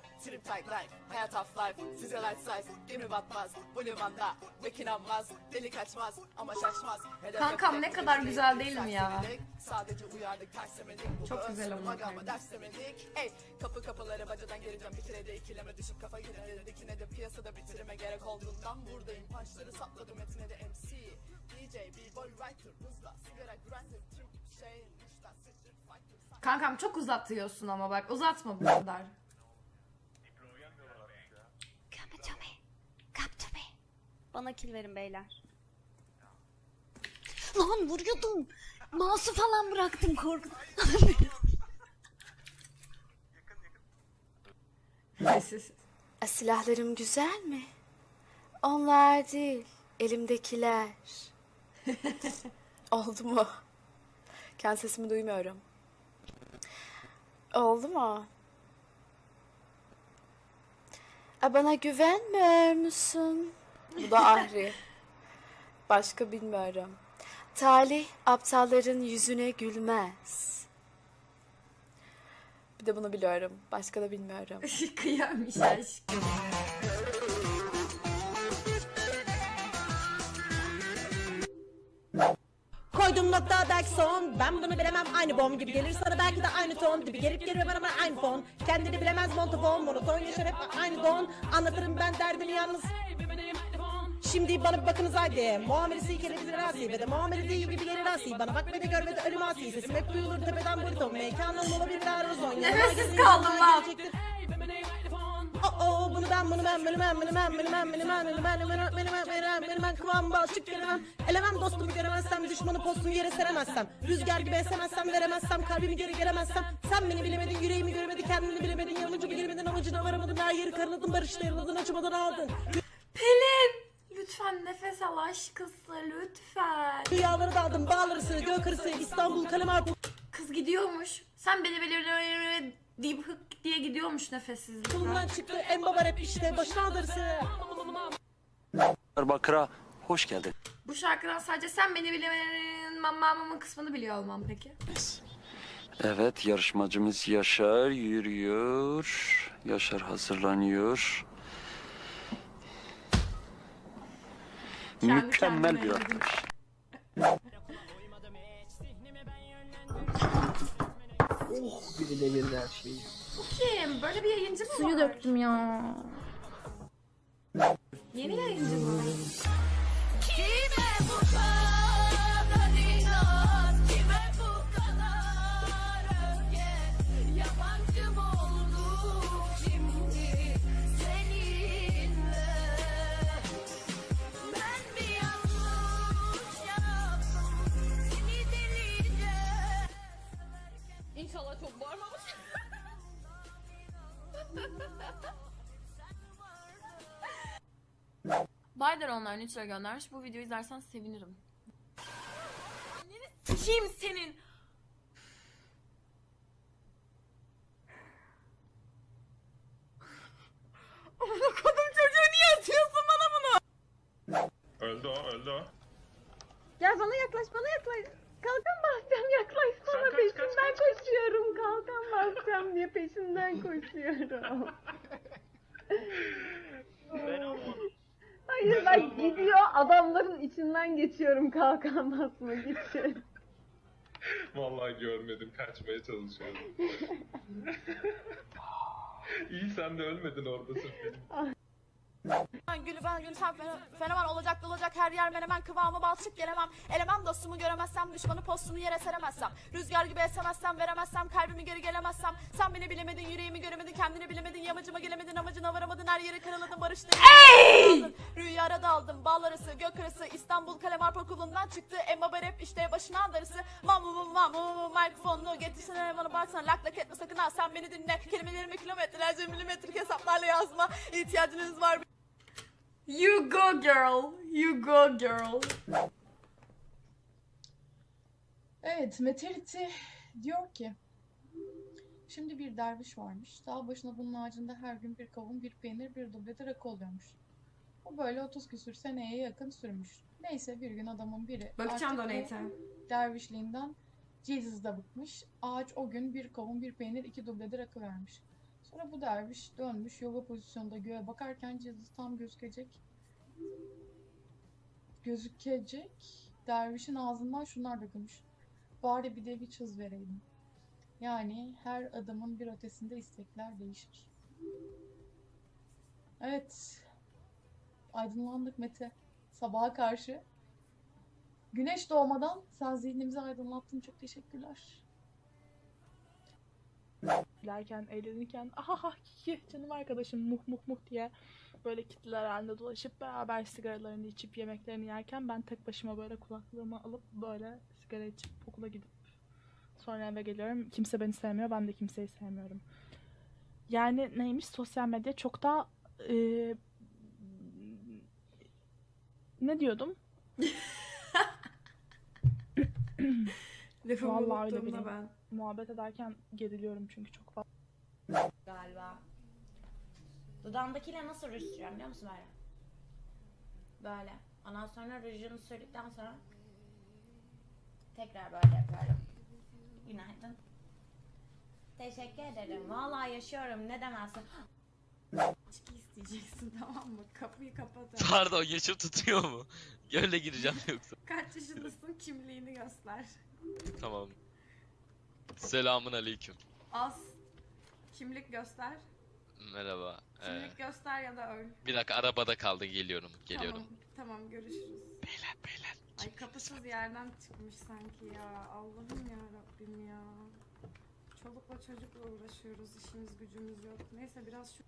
vibe, trip tight life, hayat half life, size light size, gemi batmaz, bu limanda, Mekin inanmaz, deli kaçmaz ama şaşmaz. Hedef Kankam ne kadar hedef, güzel değil mi ya? Sadece uyardık tersemedik. Bu Çok güzel ama kanka. ders demedik. Ey kapı kapıları bacadan gireceğim bitirede ikileme düşüp kafa girene dikine de piyasada bitirime gerek olduğundan buradayım. Punchları sapladım etine de MC. DJ, B-boy, writer, hızla, sigara, grinder, tüm şey, Kankam çok uzatıyorsun ama bak uzatma bu kadar. Bana kill verin beyler. Lan vuruyordum. Mouse'u falan bıraktım korkudan. Sessiz. Silahlarım güzel mi? Onlar değil, elimdekiler. Oldu mu? Kendi sesimi duymuyorum. Oldu mu? A bana güvenmiyor musun? Bu da Ahri. Başka bilmiyorum. Talih aptalların yüzüne gülmez. Bir de bunu biliyorum. Başka da bilmiyorum. Kıyamış aşkım. Koydum nokta belki son Ben bunu bilemem aynı bom gibi gelir sana belki de aynı ton Dibi gelip geliyor bana bana aynı fon Kendini bilemez montofon Monoton yaşar hep aynı don Anlatırım ben derdimi yalnız Şimdi bana bir bakınız haydi Muamelesi kerebilir asi Ve de muamele değil gibi gelir asi Bana bak ve de gör ve de ölüm asi Sesim hep duyulur tepeden buriton Mekanım olabilir Erozon Nefessiz kaldım lan. Oh oh bunu ben bunu ben bunu ben bunu ben bunu ben bunu ben bunu ben bunu ben bunu ben bunu ben kıvam balçık gelemem Elemem dostumu göremezsem düşmanı postunu yere seremezsem Rüzgar gibi esemezsem veremezsem kalbimi geri gelemezsem Sen beni bilemedin yüreğimi göremedin kendini bilemedin Yamucu bilemedin amacına varamadın her yeri karaladın barışta yaraladın açmadan aldın! Lütfen nefes al aşkısı lütfen. Rüyaları daldım bağlarısı gök arısı İstanbul Kalamar Kız gidiyormuş. Sen beni böyle deyip hık diye gidiyormuş nefessizlikten. Bundan çıktı en baba rap işte başına alırsı Diyarbakır'a hoş geldin. Bu şarkıdan sadece sen beni bilemenin mamamın kısmını biliyor olmam peki. Evet yarışmacımız Yaşar yürüyor. Yaşar hazırlanıyor. Kendi Mükemmel bir yedim. arkadaş. Biri devirdi her şeyi. Kim? Böyle bir yayıncı mı Suyu var? döktüm ya. Yeni yayıncı mı? İnşallah çok bağırmamış. Baydar online 3 lira göndermiş. Bu videoyu izlersen sevinirim. Kim senin? Amına kodum çocuğu niye atıyorsun bana bunu? Öldü o, öldü o. Gel bana yaklaş, bana yaklaş. Kalkan basacağım yaklaş Sen sonra kaç, peşinden kaç, kaç, koşuyorum. Kalkan basacağım diye peşinden koşuyorum. Hayır ben gidiyor adamların içinden geçiyorum kalkan basmak için. Vallahi görmedim, kaçmaya çalışıyorum. İyi sen de ölmedin orada sırf benim. Ben gülü ben gül sen fenomen, olacak dolacak her yer menemen. Kıvamı balçık gelemem. Eleman dostumu göremezsem düşmanı postunu yere seremezsem. Rüzgar gibi esemezsem veremezsem kalbimi geri gelemezsem. Sen beni bilemedin yüreğimi göremedin kendini bilemedin yamacıma gelemedin amacına varamadın her yeri karaladın barıştın Rüyara daldım bal arası gök arası İstanbul Kalemar Okulu'ndan çıktı. Emma Barep işte başına darısı Mamu mamu mamu mikrofonunu getirsene bana baksana lak lak etme sakın ha sen beni dinle. Kelimelerimi kilometrelerce milimetrik hesaplarla yazma. İhtiyacınız var You go girl. You go girl. Evet, Meteriti diyor ki Şimdi bir derviş varmış. Dağ başına bunun ağacında her gün bir kavun, bir peynir, bir duble de rakı oluyormuş. Bu böyle 30 küsür seneye yakın sürmüş. Neyse bir gün adamın biri Bakacağım artık donate'e. dervişliğinden Jesus'da bıkmış. Ağaç o gün bir kavun, bir peynir, iki duble de rakı vermiş. Sonra bu derviş dönmüş yoga pozisyonunda göğe bakarken cızı tam gözükecek. Gözükecek. Dervişin ağzından şunlar dökülmüş. Bari bir de bir çız vereydim. Yani her adamın bir ötesinde istekler değişir. Evet. Aydınlandık Mete. Sabaha karşı. Güneş doğmadan sen zihnimizi aydınlattın. Çok teşekkürler. Gülerken, eğlenirken ahaha ki canım arkadaşım muh muh muh diye böyle kitleler halinde dolaşıp beraber sigaralarını içip yemeklerini yerken ben tek başıma böyle kulaklığımı alıp böyle sigara içip okula gidip sonra eve geliyorum. Kimse beni sevmiyor, ben de kimseyi sevmiyorum. Yani neymiş sosyal medya çok da eee, ne diyordum? Lafımı Vallahi öyle ben. Muhabbet ederken geriliyorum çünkü çok fazla. Galiba. Dudağımdakiyle nasıl ruj sürüyorum biliyor musun böyle? Böyle. Ondan sonra rujunu sürdükten sonra tekrar böyle yapıyorum. Günaydın. Teşekkür ederim. Vallahi yaşıyorum. Ne demezsin. İçki isteyeceksin tamam mı? Kapıyı kapat. Pardon yaşım tutuyor mu? Öyle gireceğim yoksa. Kaç yaşındasın kimliğini göster. Tamam. Selamun aleyküm. Az. Kimlik göster. Merhaba. Ee, Kimlik göster ya da öl. bir dakika arabada kaldı geliyorum. Geliyorum. Tamam, tamam görüşürüz. Beyler beyler. Ay kapısız yerden çıkmış sanki ya. Allah'ım ya Rabbim ya. Çolukla çocukla uğraşıyoruz. işimiz gücümüz yok. Neyse biraz şu...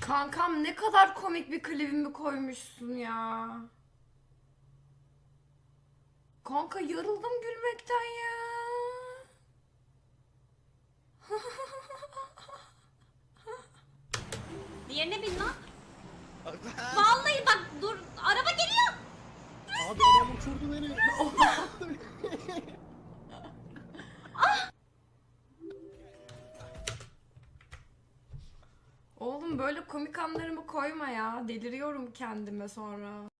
Kankam ne kadar komik bir klibimi koymuşsun ya. Kanka yarıldım gülmekten ya. Diğerine bin lan. Vallahi bak dur. Araba geliyor. Abi adam uçurdu beni. Oğlum böyle komik anlarımı koyma ya. Deliriyorum kendime sonra.